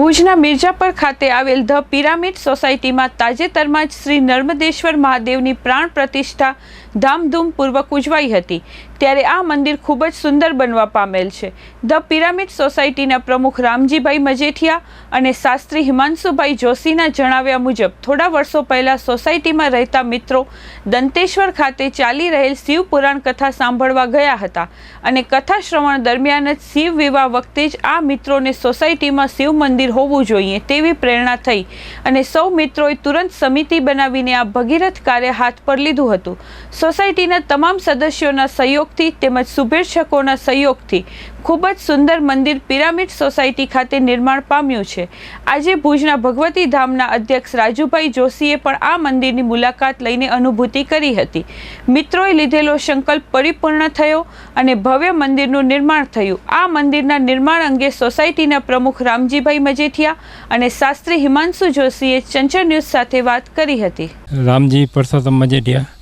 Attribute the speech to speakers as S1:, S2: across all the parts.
S1: ભુજના મિર્જાપર ખાતે આવેલ ધ પિરામિડ સોસાયટીમાં તાજેતરમાં જ શ્રી નર્મદેશ્વર મહાદેવની પ્રાણ પ્રતિષ્ઠા ધામધૂમપૂર્વક ઉજવાઈ હતી. ત્યારે આ મંદિર ખૂબ જ સુંદર બનવા પામેલ છે. ધ પિરામિડ સોસાયટીના પ્રમુખ રામજીભાઈ મજેઠિયા અને શાસ્ત્રી હિમાંશુભાઈ જોશીના જણાવ્યા મુજબ, થોડા વર્ષો પહેલા સોસાયટીમાં રહેતા મિત્રો દંતેશ્વર ખાતે ચાલી રહેલ શિવ પુરાણ કથા સાંભળવા ગયા હતા અને કથા શ્રવણ દરમિયાન જ શિવ વિવાહ વખતે જ આ મિત્રોને સોસાયટીમાં શિવ મંદિર હોવું જોઈએ તેવી પ્રેરણા થઈ અને સૌ મિત્રોએ તુરંત સમિતિ બનાવીને આ ભગીરથ કાર્ય હાથ પર લીધું હતું. સોસાયટીના તમામ સદસ્યોના સહયોગથી તેમજ શુભેચ્છકોના સહયોગથી ખૂબ જ સુંદર મંદિર પિરામિડ સોસાયટી ખાતે નિર્માણ પામ્યું છે. આજે ભુજના ભગવતી ધામના અધ્યક્ષ રાજુભાઈ જોશીએ પણ આ મંદિરની મુલાકાત લઈને અનુભૂતિ કરી હતી. મિત્રોએ લીધેલો સંકલ્પ પરિપૂર્ણ થયો અને ભવ્ય મંદિરનું નિર્માણ થયું. આ મંદિરના નિર્માણ અંગે સોસાયટીના પ્રમુખ રામજીભાઈ મજેઠિયા અને શાસ્ત્રી હિમાંશુ જોશીએ ચંચળ ન્યૂઝ સાથે વાત કરી હતી.
S2: રામજી પરસોત્તમ મજેટિયા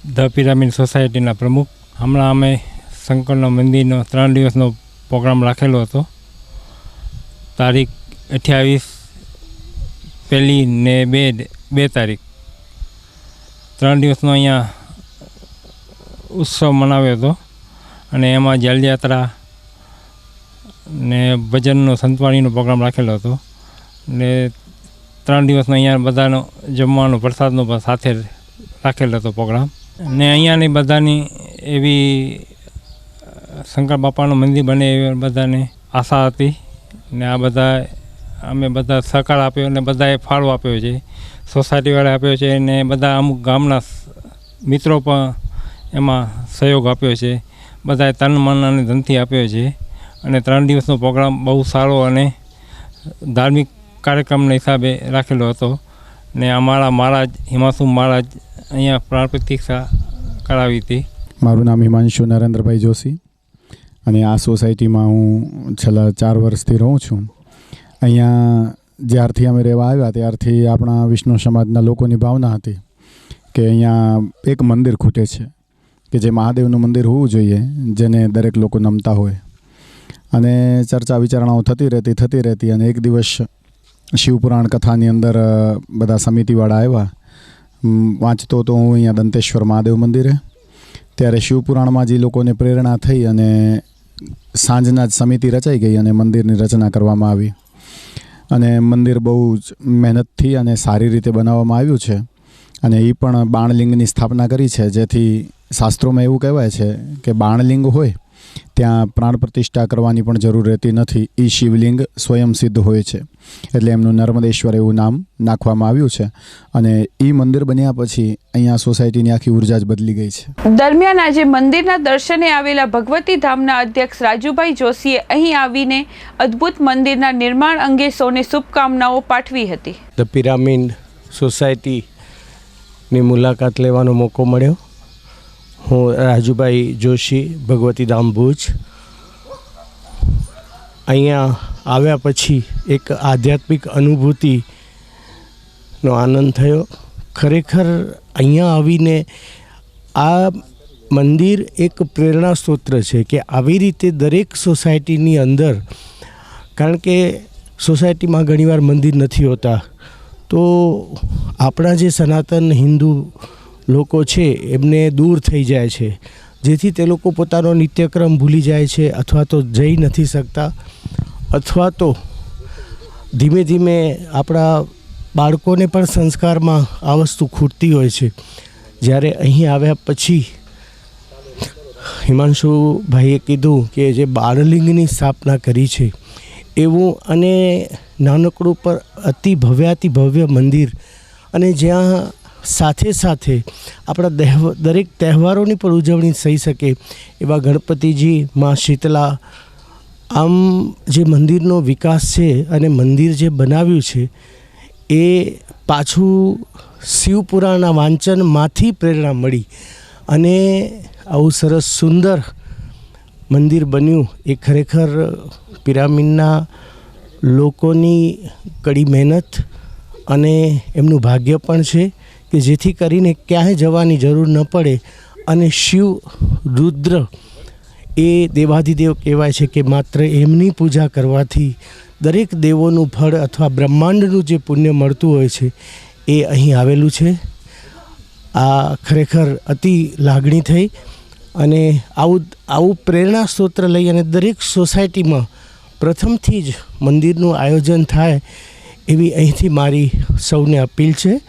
S2: ધ પિરામિડ સોસાયટીના પ્રમુખ. હમણાં અમે શંકરના મંદિરનો ત્રણ દિવસનો પ્રોગ્રામ રાખેલો હતો. તારીખ અઠ્યાવીસ પહેલી ને બે બે તારીખ. ત્રણ દિવસનો અહીંયા ઉત્સવ મનાવ્યો હતો અને એમાં જલયાત્રા ને ભજનનો સંતવાણીનો પ્રોગ્રામ રાખેલો હતો. ને ત્રણ દિવસનો અહીંયા બધાનો જમવાનો પ્રસાદનો પણ સાથે રાખેલો હતો પ્રોગ્રામ. ને અહીંયાની બધાની એવી શંકર બાપાનું મંદિર બને એવી બધાને આશા હતી. ને આ બધા, અમે બધા સહકાર આપ્યો ને બધાએ ફાળો આપ્યો છે. સોસાયટીવાળા આપ્યો છે ને બધા અમુક ગામના મિત્રો પણ એમાં સહયોગ આપ્યો છે. બધાએ તન મન અને ધનથી આપ્યો છે. અને ત્રણ દિવસનો પ્રોગ્રામ બહુ સારો અને ધાર્મિક કાર્યક્રમના હિસાબે રાખેલો હતો. ને અમારા મહારાજ, હિમાંશુ મહારાજ અહીંયા પ્રાણ પ્રતિક્ષા કરાવી હતી.
S3: મારું નામ હિમાંશુ નરેન્દ્રભાઈ જોશી અને આ સોસાયટીમાં હું છેલ્લા ચાર વર્ષથી રહું છું. અહીંયા જ્યારથી અમે રહેવા આવ્યા ત્યારથી આપણા વિષ્ણુ સમાજના લોકોની ભાવના હતી કે અહીંયા એક મંદિર ખૂટે છે, કે જે મહાદેવનું મંદિર હોવું જોઈએ, જેને દરેક લોકો નમતા હોય. અને ચર્ચા વિચારણાઓ થતી રહેતી થતી રહેતી અને એક દિવસ શિવપુરાણ કથાની અંદર બધા સમિતિવાળા આવ્યા. વાંચતો તો હું અહીંયા દંતેશ્વર મહાદેવ મંદિરે. ત્યારે શિવપુરાણમાં જે લોકોને પ્રેરણા થઈ અને સાંજના જ સમિતિ રચાઈ ગઈ અને મંદિરની રચના કરવામાં આવી. અને મંદિર બહુ જ મહેનતથી અને સારી રીતે બનાવવામાં આવ્યું છે. અને એ પણ બાણલિંગની સ્થાપના કરી છે. જેથી શાસ્ત્રોમાં એવું કહેવાય છે કે બાણલિંગ હોય ત્યાં પ્રાણ પ્રતિષ્ઠા કરવાની પણ જરૂર રહેતી નથી. એ શિવલિંગ સ્વયં સિદ્ધ હોય છે. એટલે એમનું નર્મદેશ્વર એવું નામ નાખવામાં આવ્યું છે. અને એ મંદિર બન્યા પછી અહીંયા સોસાયટીની આખી ઊર્જા જ બદલી ગઈ છે.
S1: દરમિયાન આજે મંદિરના દર્શને આવેલા ભગવતી ધામના અધ્યક્ષ રાજુભાઈ જોશીએ અહીં આવીને અદ્ભુત મંદિરના નિર્માણ અંગે સૌને શુભકામનાઓ પાઠવી હતી.
S4: ધ પિરામિડ સોસાયટીની મુલાકાત લેવાનો મોકો મળ્યો. હું રાજુભાઈ જોશી, ભગવતી ધામ ભુજ. અહીંયા આવ્યા પછી એક આધ્યાત્મિક અનુભૂતિનો આનંદ થયો. ખરેખર અહીંયા આવીને આ મંદિર એક પ્રેરણા સ્ત્રોત્ર છે કે આવી રીતે દરેક સોસાયટીની અંદર, કારણ કે સોસાયટીમાં ઘણીવાર મંદિર નથી હોતા, તો આપણા જે સનાતન હિન્દુ લોકો છે, એમને દૂર થઈ જાય છે. જેથી તે લોકો પોતાનો નિત્યક્રમ ભૂલી જાય છે અથવા તો જઈ નથી શકતા. અથવા તો ધીમે ધીમે આપણા બાળકોને પણ સંસ્કારમાં આ વસ્તુ ખૂટતી હોય છે. જ્યારે અહીં આવ્યા પછી હિમાંશુભાઈએ કીધું કે જે બાળલિંગની સ્થાપના કરી છે, એવું અને નાનકડું પર અતિ ભવ્યાતિ ભવ્ય મંદિર અને જ્યાં સાથે સાથે આપણા દેહ દરેક તહેવારોની પણ ઉજવણી થઈ શકે એવા ગણપતિજી, માં શીતલા, આમ જે મંદિરનો વિકાસ છે અને મંદિર જે બનાવ્યું છે, એ પાછું શિવપુરાણના વાંચનમાંથી પ્રેરણા મળી અને આવું સરસ સુંદર મંદિર બન્યું. એ ખરેખર પિરામિડના લોકોની કડી મહેનત અને એમનું ભાગ્ય પણ છે. કે જેથી કરીને ક્યાંય જવાની જરૂર ન પડે અને શિવ રુદ્ર એ દેવાધિદેવ કહેવાય છે કે માત્ર એમની પૂજા કરવાથી દરેક દેવોનું ફળ અથવા બ્રહ્માંડનું જે પુણ્ય મળતું હોય છે એ અહીં આવેલું છે. આ ખરેખર અતિ લાગણી થઈ અને આવું આવું પ્રેરણા સ્ત્રોત્ર લઈ અને દરેક સોસાયટીમાં પ્રથમથી જ મંદિરનું આયોજન થાય એવી અહીંથી મારી સૌને અપીલ છે.